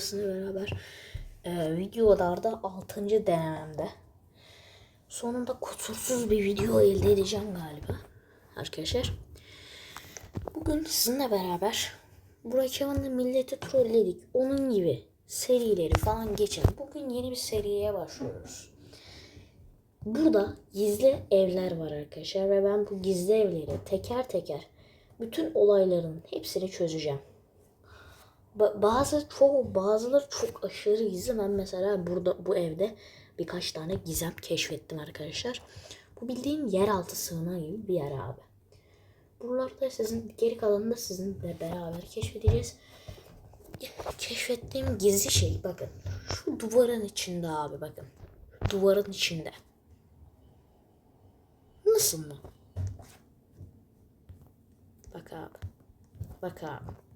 Sizinle beraber e, videolarda 6. denememde. Sonunda kusursuz bir video elde edeceğim galiba. Arkadaşlar. Bugün sizinle beraber Burak Yaman'la milleti trolledik. Onun gibi serileri falan geçin. Bugün yeni bir seriye başlıyoruz. Burada gizli evler var arkadaşlar ve ben bu gizli evleri teker teker bütün olayların hepsini çözeceğim. Ba- bazı çoğu bazıları çok aşırı gizli. Ben mesela burada bu evde birkaç tane gizem keşfettim arkadaşlar. Bu bildiğin yeraltı sığınağı gibi bir yer abi. Buralarda sizin geri kalanını da sizinle beraber keşfedeceğiz. Keşfettiğim gizli şey bakın. Şu duvarın içinde abi bakın. Duvarın içinde. Nasıl mı? Bak abi. Bak abi.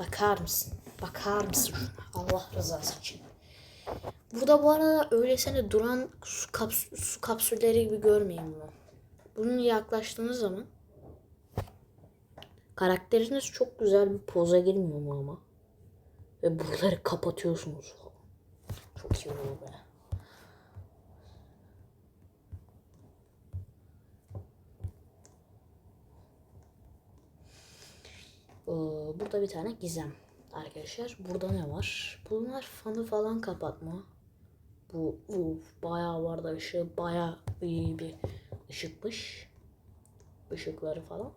Bakar mısın? Bakar mısın? Allah rızası için. Burada bu arada öylesine duran su, kaps- su kapsülleri gibi görmeyin bunu. Bunun yaklaştığınız zaman karakteriniz çok güzel bir poza girmiyor mu ama? Ve buraları kapatıyorsunuz. Çok iyi oluyor be. Burada bir tane gizem arkadaşlar. Burada ne var? Bunlar fanı falan kapatma. Bu uf, bayağı var da ışığı bayağı iyi bir ışıkmış. Işıkları falan.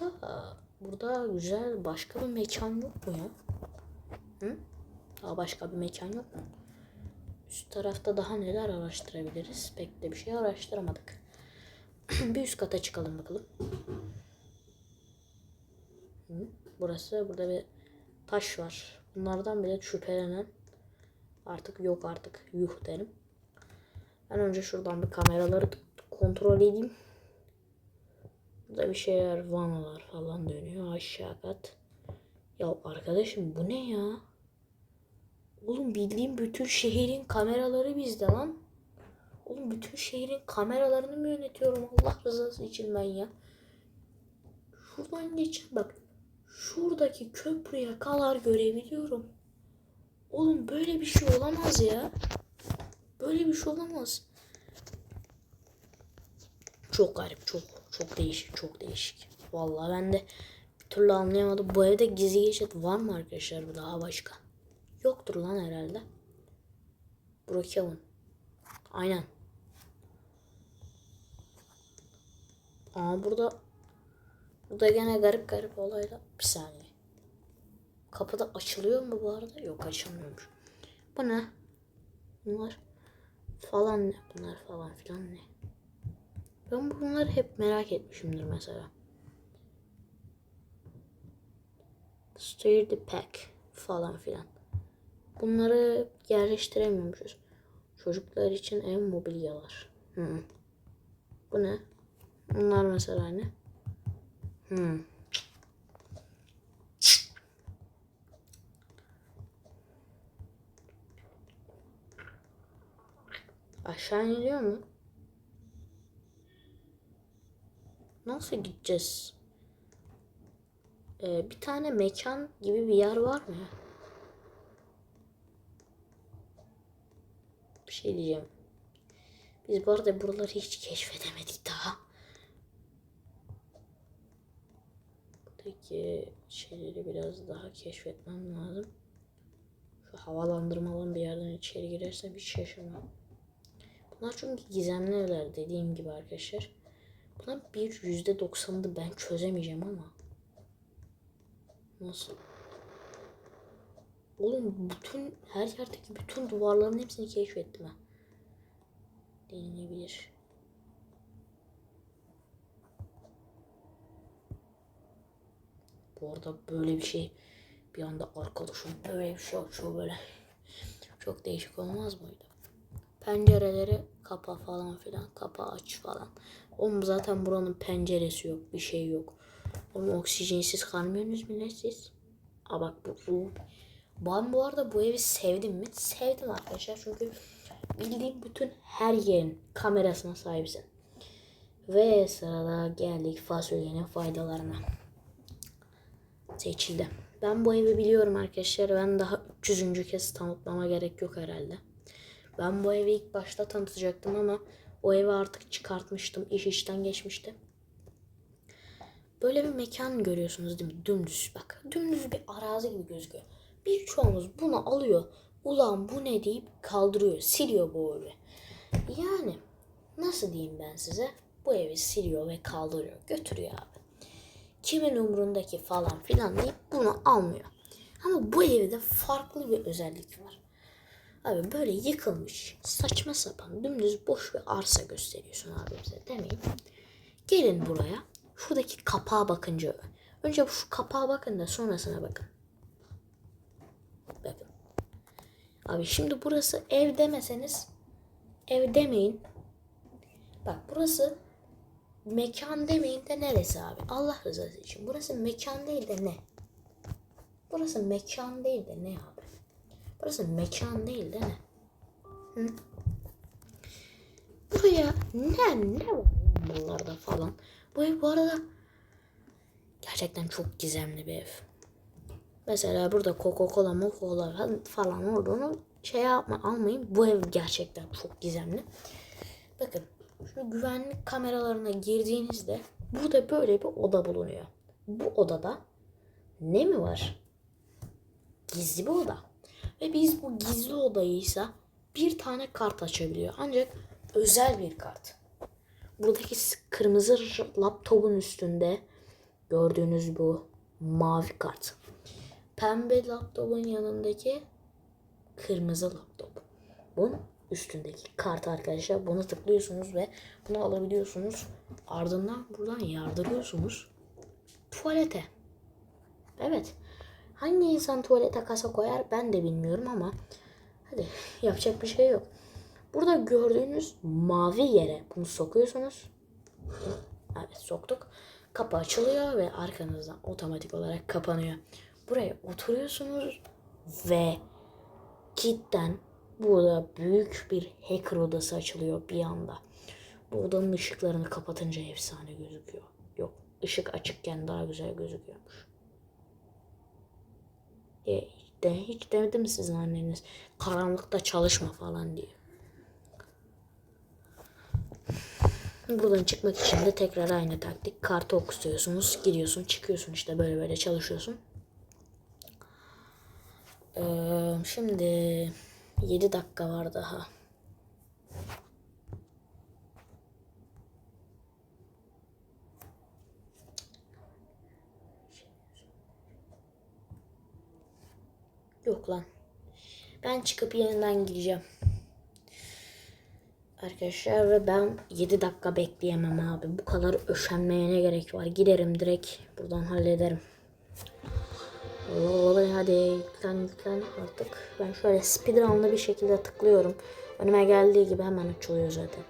Da burada güzel başka bir mekan yok mu ya? Hı? Daha başka bir mekan yok mu? Üst tarafta daha neler araştırabiliriz? Pek de bir şey araştıramadık. bir üst kata çıkalım bakalım. Burası burada bir taş var. Bunlardan bile şüphelenen artık yok artık yuh derim. Ben önce şuradan bir kameraları kontrol edeyim. Burada bir şeyler vanalar falan dönüyor aşağı kat. Ya arkadaşım bu ne ya? Oğlum bildiğim bütün şehrin kameraları bizde lan. Oğlum bütün şehrin kameralarını mı yönetiyorum Allah rızası için ben ya. Şuradan geçeceğim bak. Şuradaki köprüye kadar görebiliyorum. Oğlum böyle bir şey olamaz ya. Böyle bir şey olamaz. Çok garip, çok çok değişik, çok değişik. Vallahi ben de bir türlü anlayamadım. Bu evde gizli geçit var mı arkadaşlar daha başka? Yoktur lan herhalde. Brookhaven. Aynen. Aa burada burada gene garip garip olaylar. Bir saniye. Kapıda açılıyor mu bu arada? Yok açılmıyormuş. Bu ne? Bunlar falan ne? Bunlar falan filan ne? Ben bunları hep merak etmişimdir mesela. Stir the pack falan filan. Bunları yerleştiremiyormuşuz. Çocuklar için ev mobilyalar. Hı. Bu ne? Bunlar mesela ne? Hmm. Aşağı iniliyor mu? Nasıl gideceğiz? Ee, bir tane mekan gibi bir yer var mı? Bir şey diyeceğim. Biz bu arada buraları hiç keşfedemedik daha. Buradaki şeyleri biraz daha keşfetmem lazım. Şu havalandırma olan bir yerden içeri girersem hiç şaşırmam. Bunlar çünkü gizemli evler dediğim gibi arkadaşlar. Bunlar bir yüzde doksanını ben çözemeyeceğim ama. Nasıl? Oğlum bütün her yerdeki bütün duvarların hepsini keşfettim ha. Denilebilir. Bu arada böyle bir şey bir anda arkadaşım böyle bir şey açıyor böyle. Çok değişik olmaz mıydı? Pencereleri kapa falan filan. Kapa aç falan. Oğlum zaten buranın penceresi yok. Bir şey yok. Oğlum oksijensiz kalmıyorsunuz millet siz. Aa bak bu, bu. Ben bu arada bu evi sevdim mi? Sevdim arkadaşlar. Çünkü bildiğim bütün her yerin kamerasına sahipsin. Ve sırada geldik fasulyenin faydalarına. Seçildi. Ben bu evi biliyorum arkadaşlar. Ben daha 300. kez tanıtmama gerek yok herhalde. Ben bu evi ilk başta tanıtacaktım ama o evi artık çıkartmıştım. İş işten geçmişti. Böyle bir mekan görüyorsunuz değil mi? Dümdüz bak. Dümdüz bir arazi gibi gözüküyor. Birçoğumuz bunu alıyor. Ulan bu ne deyip kaldırıyor. Siliyor bu evi. Yani nasıl diyeyim ben size? Bu evi siliyor ve kaldırıyor. Götürüyor abi. Kimin umrundaki falan filan deyip bunu almıyor. Ama bu evde farklı bir özellik var. Abi böyle yıkılmış, saçma sapan, dümdüz boş bir arsa gösteriyorsun abi bize demeyin. Gelin buraya. Şuradaki kapağa bakınca önce şu kapağa bakın da sonrasına bakın. Bakın. Abi şimdi burası ev demeseniz ev demeyin. Bak burası mekan demeyin de neresi abi? Allah rızası için. Burası mekan değil de ne? Burası mekan değil de ne abi? Burası mekan değil de ne? Hı? Buraya ne ne var lan buralarda falan. Bu ev bu arada gerçekten çok gizemli bir ev. Mesela burada Coca-Cola, Mocola falan olduğunu şey yapma almayın. Bu ev gerçekten çok gizemli. Bakın şu güvenlik kameralarına girdiğinizde burada böyle bir oda bulunuyor. Bu odada ne mi var? Gizli bir oda. Ve biz bu gizli odayıysa bir tane kart açabiliyor. Ancak özel bir kart. Buradaki kırmızı laptopun üstünde gördüğünüz bu mavi kart. Pembe laptopun yanındaki kırmızı laptop. Bunun üstündeki kart arkadaşlar. Bunu tıklıyorsunuz ve bunu alabiliyorsunuz. Ardından buradan yardırıyorsunuz. Tuvalete. Evet. Hangi insan tuvalete kasa koyar ben de bilmiyorum ama hadi yapacak bir şey yok. Burada gördüğünüz mavi yere bunu sokuyorsunuz. Evet soktuk. Kapı açılıyor ve arkanızdan otomatik olarak kapanıyor. Buraya oturuyorsunuz ve cidden burada büyük bir hacker odası açılıyor bir anda. Bu odanın ışıklarını kapatınca efsane gözüküyor. Yok ışık açıkken daha güzel gözüküyormuş. E, de, hiç demedi mi sizin anneniz karanlıkta çalışma falan diye. Buradan çıkmak için de tekrar aynı taktik. Kartı okutuyorsunuz, gidiyorsun, çıkıyorsun işte böyle böyle çalışıyorsun. Ee, şimdi 7 dakika var daha. Yok lan. Ben çıkıp yeniden gireceğim. Arkadaşlar ve ben 7 dakika bekleyemem abi. Bu kadar öşenmeye ne gerek var? Giderim direkt buradan hallederim. Olay hadi yüklen yüklen artık. Ben şöyle speedrun'lı bir şekilde tıklıyorum. Önüme geldiği gibi hemen açılıyor zaten.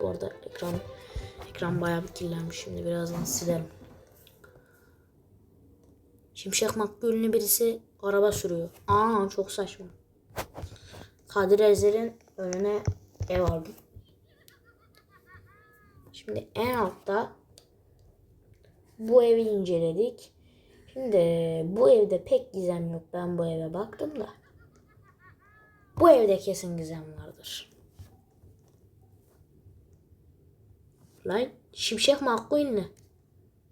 Bu arada ekran ekran bayağı bir kirlenmiş. Şimdi birazdan silerim. Şimşek Makbul'ün birisi araba sürüyor. Aa çok saçma. Kadir Ezer'in önüne ev aldım. Şimdi en altta bu evi inceledik. Şimdi bu evde pek gizem yok. Ben bu eve baktım da. Bu evde kesin gizem vardır. Lan Şimşek McQueen ne?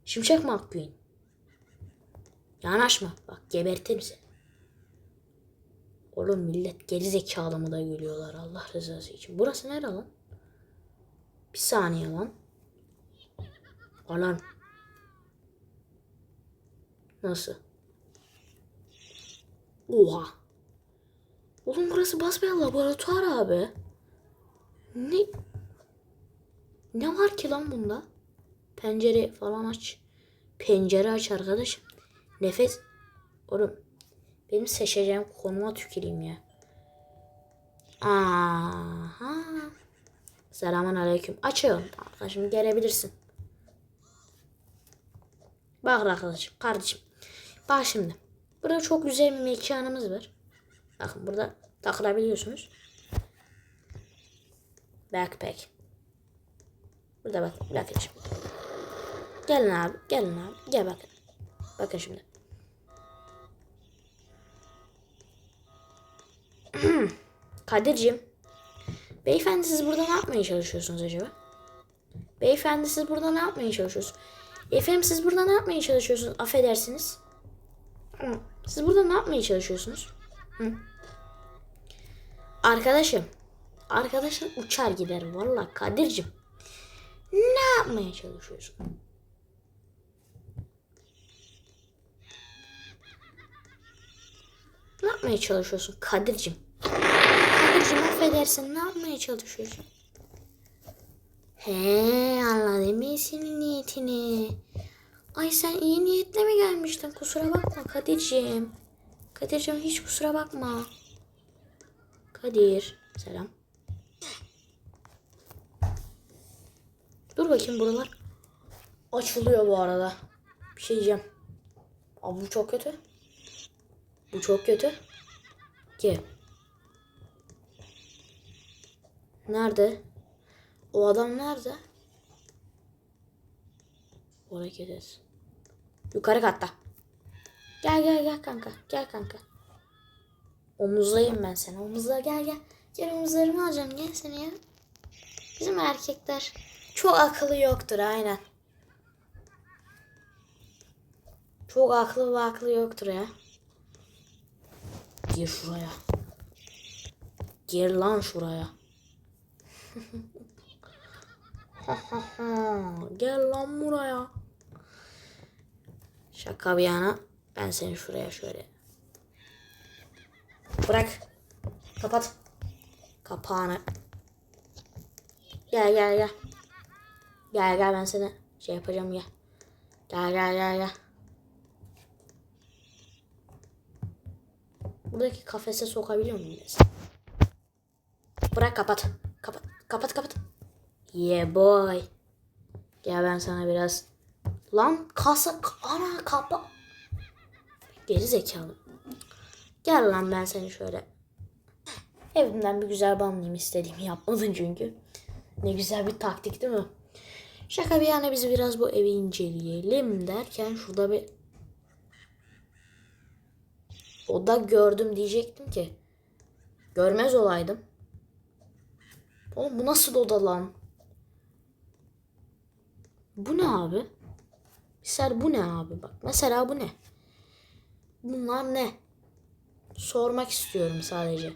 Şimşek McQueen. Yanaşma. Bak gebertirim seni. Oğlum millet geri zekalı mı da gülüyorlar Allah rızası için. Burası nere lan? Bir saniye lan. Alan. Nasıl? Oha. Oğlum burası basbayağı laboratuvar abi. Ne? Ne var ki lan bunda? Pencere falan aç. Pencere aç arkadaşım. Nefes. Oğlum benim seçeceğim konuma tüküreyim ya. Aha. Selamun aleyküm. Açıyorum. Arkadaşım gelebilirsin. Bak arkadaşım. Kardeşim. Bak şimdi. Burada çok güzel bir mekanımız var. Bakın burada takılabiliyorsunuz. Backpack. Burada bak. Bakın şimdi. Gelin abi. Gelin abi. Gel bakın. Bakın şimdi. Kadir'cim. Beyefendi siz burada ne yapmaya çalışıyorsunuz acaba? Beyefendi siz burada ne yapmaya çalışıyorsunuz? Efendim siz burada ne yapmaya çalışıyorsunuz? Affedersiniz. Siz burada ne yapmaya çalışıyorsunuz? Hı. Arkadaşım. Arkadaşım uçar gider valla Kadir'cim. Ne yapmaya çalışıyorsun? Ne yapmaya çalışıyorsun Kadir'cim? Affedersin ne yapmaya çalışıyorsun? He anladım ben senin niyetini. Ay sen iyi niyetle mi gelmiştin? Kusura bakma Kadir'cim. Kadir'cim hiç kusura bakma. Kadir. Selam. Dur bakayım buralar. Açılıyor bu arada. Bir şey diyeceğim. Abi bu çok kötü. Bu çok kötü. Ki. Nerede? O adam nerede? Hareket et. Yukarı katta. Gel gel gel kanka. Gel kanka. Omuzlayayım ben seni. Omuzla gel gel. Gel omuzlarımı alacağım. Gel seni ya. Bizim erkekler çok akıllı yoktur aynen. Çok aklı ve aklı yoktur ya. Gir şuraya. Gir lan şuraya. Gel lan buraya. Şaka bir yana. Ben seni şuraya şöyle. Bırak. Kapat. Kapağını. Gel gel gel. Gel gel ben seni şey yapacağım gel. Gel gel gel gel. Buradaki kafese sokabiliyor muyum? Bırak kapat. Kapat. Kapat. Yeah boy. Gel ben sana biraz. Lan kasa ana kapa. Geri zekalı. Gel lan ben seni şöyle. Evimden bir güzel banlayayım istediğimi yapmadın çünkü. Ne güzel bir taktik değil mi? Şaka bir yana biz biraz bu evi inceleyelim derken şurada bir oda gördüm diyecektim ki. Görmez olaydım. Oğlum bu nasıl oda lan? Bu ne abi? Mesela bu ne abi bak. Mesela bu ne? Bunlar ne? Sormak istiyorum sadece.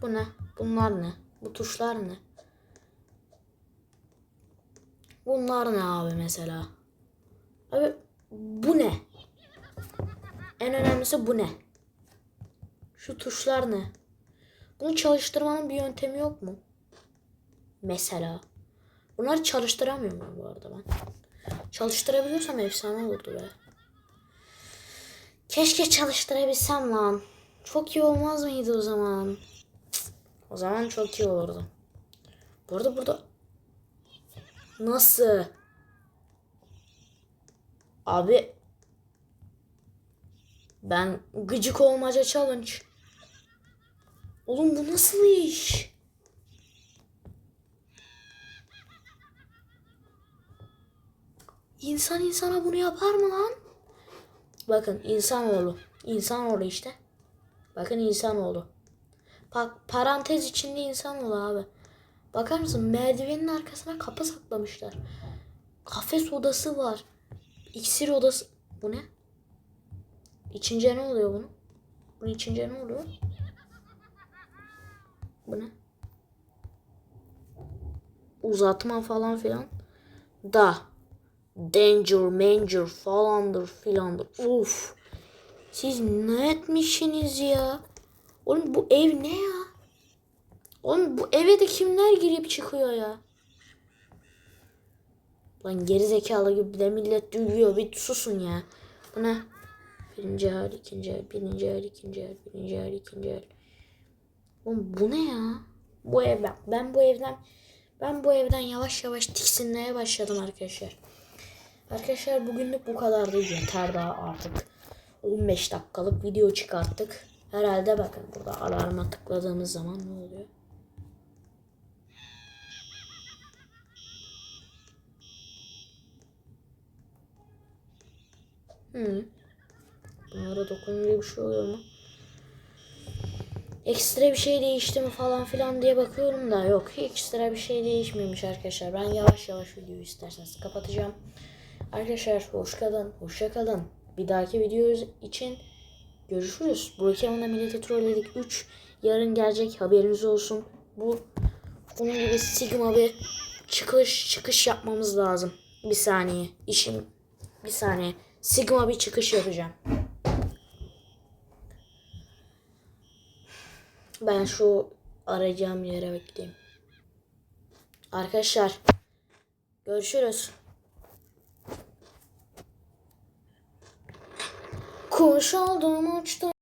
Bu ne? Bunlar ne? Bu tuşlar ne? Bunlar ne abi mesela? Abi bu ne? En önemlisi bu ne? Şu tuşlar ne? Bunu çalıştırmanın bir yöntemi yok mu? Mesela. Bunları çalıştıramıyorum bu arada ben. Çalıştırabiliyorsam efsane olurdu be. Keşke çalıştırabilsem lan. Çok iyi olmaz mıydı o zaman? O zaman çok iyi olurdu. Bu arada burada Nasıl? Abi ben gıcık olmaca challenge. Oğlum bu nasıl iş? İnsan insana bunu yapar mı lan? Bakın insanoğlu. İnsanoğlu işte. Bakın insanoğlu. Bak parantez içinde insanoğlu abi. Bakar mısın merdivenin arkasına kapı saklamışlar. Kafes odası var. İksir odası. Bu ne? İçince ne oluyor bunun? Bunun içince ne oluyor? Bu ne? Uzatma falan filan. Da. Danger, manger falandır filandır. Uf. Siz ne etmişsiniz ya? Oğlum bu ev ne ya? Oğlum bu eve de kimler girip çıkıyor ya? Lan geri zekalı gibi de millet duyuyor. Bir susun ya. Bu ne? Birinci hal, ikinci hal, birinci hal, ikinci hal, birinci hal, ikinci hal. Oğlum bu ne ya? Bu ev ben, ben bu evden ben bu evden yavaş yavaş tiksinmeye başladım arkadaşlar. Arkadaşlar bugünlük bu kadardı. Yeter daha artık. 15 dakikalık video çıkarttık. Herhalde bakın burada alarma tıkladığımız zaman ne oluyor? Hı. Bunlara dokununca bir şey oluyor mu? ekstra bir şey değişti mi falan filan diye bakıyorum da yok ekstra bir şey değişmemiş arkadaşlar. Ben yavaş yavaş videoyu isterseniz kapatacağım. Arkadaşlar hoş kalın, hoşça kalın. Bir dahaki video için görüşürüz. Burak Yaman'la milleti trolledik 3. Yarın gelecek haberiniz olsun. Bu bunun gibi Sigma bir çıkış çıkış yapmamız lazım. Bir saniye. işim bir saniye. Sigma bir çıkış yapacağım. Ben şu arayacağım yere bekleyeyim. Arkadaşlar görüşürüz. Kuş oldum uçtum.